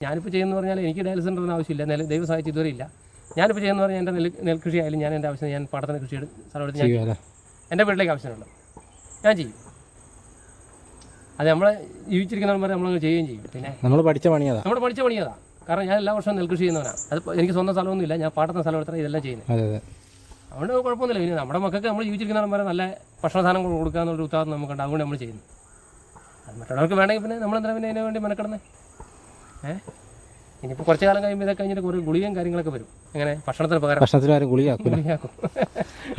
ഞാനിപ്പോൾ ചെയ്യുന്നത് പറഞ്ഞാൽ എനിക്ക് ഡയൽ സെന്ററിന് ആവശ്യമില്ല. നെൽ ദൈവം സഹായിച്ച് ഇതുവരെ ഇല്ല. ഞാനിപ്പോൾ ചെയ്യുന്നത് പറഞ്ഞാൽ എന്റെ നെൽ നെൽകൃഷി ആയാലും ഞാൻ എന്റെ ആവശ്യം ഞാൻ പാടത്തിന് കൃഷി എടുത്ത് സ്ഥലം എടുത്ത് ഞാൻ എന്റെ വീട്ടിലേക്ക് ആവശ്യമുള്ളത് ഞാൻ ചെയ്യും. അത് നമ്മളെ ജീവിച്ചിരിക്കുന്നവന്മാരെ നമ്മളങ്ങ് ചെയ്യുകയും ചെയ്യും. പിന്നെ നമ്മൾ പഠിച്ച പണിയതാണ് നമ്മൾ പഠിച്ച പണിയതാണ് കാരണം ഞാൻ എല്ലാ വർഷവും നെൽകൃഷി ചെയ്യുന്നവനാണ് അത് എനിക്ക് സ്വന്തം സ്ഥലമൊന്നുമില്ല. ഞാൻ പാടത്തിന് സ്ഥലം എടുത്താൽ ഇതെല്ലാം ചെയ്യുന്നത് അതെ അതെ. അതുകൊണ്ട് കുഴപ്പമൊന്നുമില്ല. പിന്നെ നമ്മുടെ മക്കൾക്ക് നമ്മൾ ജീവിച്ചിരിക്കുന്നവന്മാരെ നല്ല ഭക്ഷണ സാധനം കൊടുക്കുക എന്നുള്ള ഉത്തരവാദിത്വം നമുക്കുണ്ട്. അതുകൊണ്ട് നമ്മൾ ചെയ്യുന്നു. അത് മറ്റുള്ളവർക്ക് വേണമെങ്കിൽ പിന്നെ നമ്മളെന്താ പിന്നെ അതിന് വേണ്ടി മെനക്കിടുന്നത് ഏഹ് ഇനിയിപ്പോൾ കുറച്ച് കാലം കഴിയുമ്പോൾ ഇതൊക്കെ കഴിഞ്ഞിട്ട് കുറേ ഗുളികയും കാര്യങ്ങളൊക്കെ വരും. എങ്ങനെ? ഭക്ഷണത്തിന് പകരം. ഭക്ഷണത്തിന് ആരും ഗുളിയാക്കും ഗുളിയാക്കും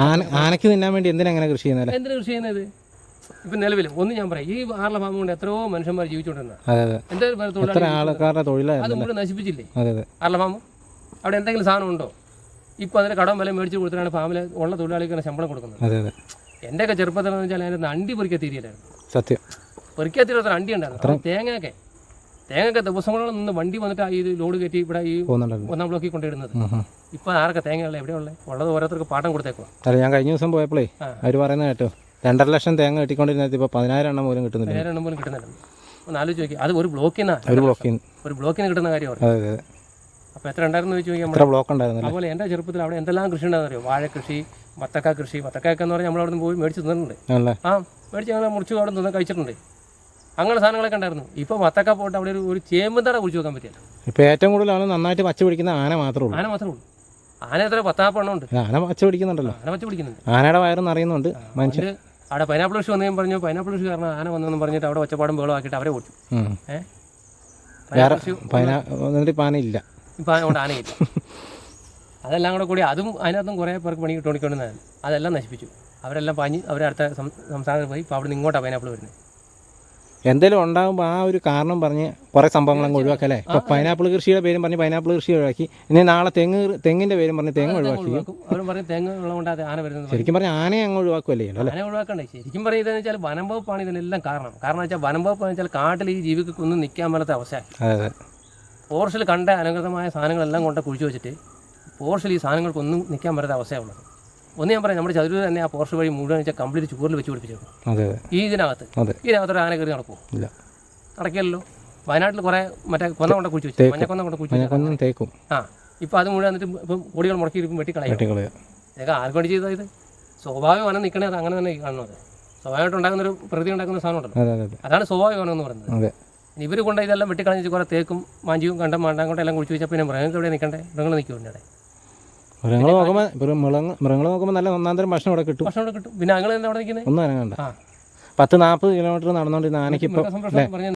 ആന ആനയ്ക്ക് തിന്നാൻ വേണ്ടി എന്തിനാ അങ്ങനെ കൃഷി ചെയ്യുന്നത് എന്തിനാ കൃഷി ചെയ്യുന്നത്? ഇപ്പം നിലവിൽ ഒന്ന് ഞാൻ പറയാം. ഈ ആറിലെ ഫാം കൊണ്ട് എത്രയോ മനുഷ്യന്മാർ ജീവിച്ചുകൊണ്ടിരുന്നത്. അതെ മുഴുവൻ നശിപ്പിച്ചില്ലേ? ആറിലെ ഫാം? അവിടെ എന്തെങ്കിലും സാധനം ഉണ്ടോ? ഇപ്പൊ അതിന് കടം വില മേടിച്ച് കൊടുത്തിട്ടാണ് ഫാമിൽ ഉള്ള തൊഴിലാളിക്കാണ് ശമ്പളം കൊടുക്കുന്നത്. എന്റെയൊക്കെ ചെറുപ്പത്തിൽ എന്ന് വെച്ചാൽ അതിന്റെ അണ്ടി പെറുക്കിയ തീരിയല്ലായിരുന്നു സത്യം. പെറുക്കിയ തീരത്തൊരു അണ്ടി ഉണ്ടായിരുന്നു. തേങ്ങയൊക്കെ. തേങ്ങയൊക്കെ ദിവസങ്ങളോളം നിന്ന് വണ്ടി വന്നിട്ട് ഈ ലോഡ് കയറ്റി ഇവിടെ ഈ ഒന്നാം ബ്ലോക്കിൽ കൊണ്ടിടുന്നത്. ഇപ്പം ആരൊക്കെ തേങ്ങയുള്ള എവിടെയുള്ള? ഉള്ളത് ഓരോരുത്തർക്ക് പാട്ടം കൊടുത്തേക്കോ അല്ല ഞാൻ കഴിഞ്ഞ ദിവസം പോയപ്പോഴേ. അവർ പറയുന്നത് കേട്ടോ. രണ്ടര ലക്ഷം തേങ്ങ കിട്ടിക്കൊണ്ടിരുന്നത് ഇപ്പോൾ പതിനായിരം എണ്ണം പോലും കിട്ടുന്നില്ല. പതിനായിരം എണ്ണം പോലും കിട്ടുന്നില്ല. ഒന്ന് ആലോചിച്ച് നോക്കി അത് ഒരു ബ്ലോക്കിന് ഒരു ബ്ലോക്കിൽ ഒരു ബ്ലോക്കിന് കിട്ടുന്ന കാര്യമാണ് അതെ അതെ. അപ്പോൾ എത്ര ഉണ്ടായിരുന്നു ചോദിച്ചു നോക്കിയാൽ ബ്ലോക്ക് ഉണ്ടായിരുന്നു അതുപോലെ എന്റെ ചെറുപ്പത്തിൽ അവിടെ എന്തെല്ലാം കൃഷി ഉണ്ടെന്ന് അറിയോ? വാഴ കൃഷി വത്തക്ക കൃഷി വത്തക്കയൊക്കെ എന്ന് പറഞ്ഞാൽ നമ്മൾ അവിടെ നിന്ന് പോയി മേടിച്ച് തിന്നിട്ടുണ്ട്. ആ മേടിച്ച് ഞങ്ങൾ മുറിച്ച് അവിടെ നിന്ന് കഴിച്ചിട്ടുണ്ട്. അങ്ങനെ സാധനങ്ങളൊക്കെ ഉണ്ടായിരുന്നു. ഇപ്പോൾ വത്തക്ക പോട്ട് അവിടെ ഒരു ഒരു ചേമ്പന്തട കുഴിച്ച് വെക്കാൻ പറ്റില്ല ഇപ്പോൾ ഏറ്റവും കൂടുതൽ ആൾ നന്നായിട്ട് പച്ച പിടിക്കുന്ന ആന മാത്രമേ ഉള്ളൂ. ആന മാത്രമേ ഉള്ളൂ. ആന എത്ര പത്താപ്പെണ്ണം ഉണ്ട്. ആന പച്ച പിടിക്കുന്നുണ്ടല്ലോ. ആന പച്ച പിടിക്കുന്നുണ്ട്. ആനയുടെ വയറെന്ന് അറിയുന്നുണ്ട് മനുഷ്യർ അവിടെ പൈനാപ്പിൾ കൃഷി വന്നു പറഞ്ഞു പൈനാപ്പിൾ കൃഷി കാരണം ആന വന്നെന്ന് പറഞ്ഞിട്ട് അവിടെ ഒച്ചപ്പാടും ബഹളം ആക്കിയിട്ട് അവരെ ഓടിച്ചു. ഏഹ് ഇപ്പം ആനയില്ല ഇപ്പം അതെല്ലാം കൂടെ കൂടി അതും അതിനകത്തും കുറേ പേർക്ക് പണി കിട്ടുകൊണ്ടിരിക്കുന്നതാണ് അതെല്ലാം നശിപ്പിച്ചു. അവരെല്ലാം പാഞ്ഞ് അവരെ അടുത്ത സം- സംസ്ഥാനത്ത് പോയി. ഇപ്പോൾ അവിടെ നിന്ന് ഇങ്ങോട്ടാണ് പൈനാപ്പിൾ വരുന്നത്. എന്തെങ്കിലും ഉണ്ടാകുമ്പോൾ ആ ഒരു കാരണം പറഞ്ഞ് കുറേ സംഭവങ്ങൾ അങ്ങ് ഒഴിവാക്കല്ലേ ഇപ്പോൾ പൈനാപ്പിൾ കൃഷിയുടെ പേരും പറഞ്ഞ് പൈനാപ്പിൾ കൃഷി ഒഴിവാക്കി. ഇനി നാളെ തെങ്ങ് തെങ്ങിന്റെ പേരും പറഞ്ഞ് തെങ്ങ് ഒഴിവാക്കി. അവരും പറയും തേങ്ങ ഉള്ളതുകൊണ്ട് ആന വരുന്നത് ശരിക്കും പറഞ്ഞാൽ ആനയെ അങ്ങ് ഒഴിവാക്കുമല്ലേ ആന ഒഴിവാക്കണ്ടേ? ശരിക്കും പറയുന്നത് വെച്ചാൽ വനം വകുപ്പാണ് ഇതിനെല്ലാം കാരണം. കാരണം വെച്ചാൽ വനം വകുപ്പ് വെച്ചാൽ കാട്ടിൽ ഈ ജീവിക്കൊന്നും നിൽക്കാൻ മേലാത്ത അവസ്ഥ. അതെ ഫോറസ്റ്റിൽ കണ്ട അനുഗ്രഹമായ സാധനങ്ങളെല്ലാം കൊണ്ട് കുഴിച്ചു വെച്ചിട്ട് ഫോറസ്റ്റിൽ ഈ സാധനങ്ങൾക്കൊന്നും നിൽക്കാൻ പറ്റാത്ത അവസ്ഥയുള്ളത് ഒന്ന് ഞാൻ പറയാം നമ്മുടെ ചതുരൂർ തന്നെ ആ പോർഷൻ വഴി മുഴുവൻ വെച്ചാൽ കംപ്ലീറ്റ് ചൂറിൽ വെച്ച് പിടിപ്പിച്ചേക്കും അതെ ഈ ഇതിനകത്ത് ഇതിനകത്ത് ഇതിനകത്തൊരു ആന കയറി നടക്കുമോ ഇല്ല. നടക്കില്ലല്ലോ. വയനാട്ടിൽ കുറേ മറ്റേ കൊന്ന കൊണ്ട് കുഴിച്ച് വെച്ചു മഞ്ഞക്കൊന്ന കൊണ്ട് കുഴിച്ച് തേക്കും. ആ ഇപ്പൊ അത് മുഴുവൻ എന്നിട്ട് ഇപ്പം കൊടികൾ മുടക്കി ഇരിക്കും വെട്ടിക്കളയും. ഇതൊക്കെ ആർക്ക് വേണ്ടി ചെയ്തത് ഇത്? സ്വാഭാവിക വനം നിൽക്കണേ അത് അങ്ങനെ തന്നെ കാണുന്നത്. സ്വാഭാവികമായിട്ട് ഉണ്ടാകുന്ന ഒരു പ്രകൃതി ഉണ്ടാക്കുന്ന സാധനം ഉണ്ടല്ലോ അതെ അതെ അതെ. അതാണ് സ്വാഭാവിക വനം എന്ന് പറയുന്നത്. ഇവർ കൊണ്ട് ഇതെല്ലാം വെട്ടിക്കളഞ്ഞിട്ട് കുറേ തേക്കും മാഞ്ചിയും കണ്ടം മാണ്ടാങ്കോട്ടെല്ലാം കുഴിച്ച് വെച്ചാൽ പിന്നെ മൃഗങ്ങൾക്ക് എവിടെ നിൽക്കണ്ടേ മൃഗങ്ങൾ നിൽക്കും ഇവിടെ മൃഗങ്ങൾ നോക്കുമ്പോൾ ഇപ്പോൾ മൃഗങ്ങൾ മൃഗങ്ങൾ നോക്കുമ്പോൾ നല്ല ഒന്നാം തരം ഭക്ഷണം ഇവിടെ കിട്ടും. ഭക്ഷണം ഇവിടെ കിട്ടും. പിന്നെ ഞങ്ങൾ തന്നെ അവിടെ നിൽക്കുന്നത് ഒന്നും അനങ്ങണ്ട. പത്ത് നാൽപ്പത് കിലോമീറ്റർ നടന്നുകൊണ്ടിരുന്ന ആനയ്ക്ക് ഇപ്പോൾ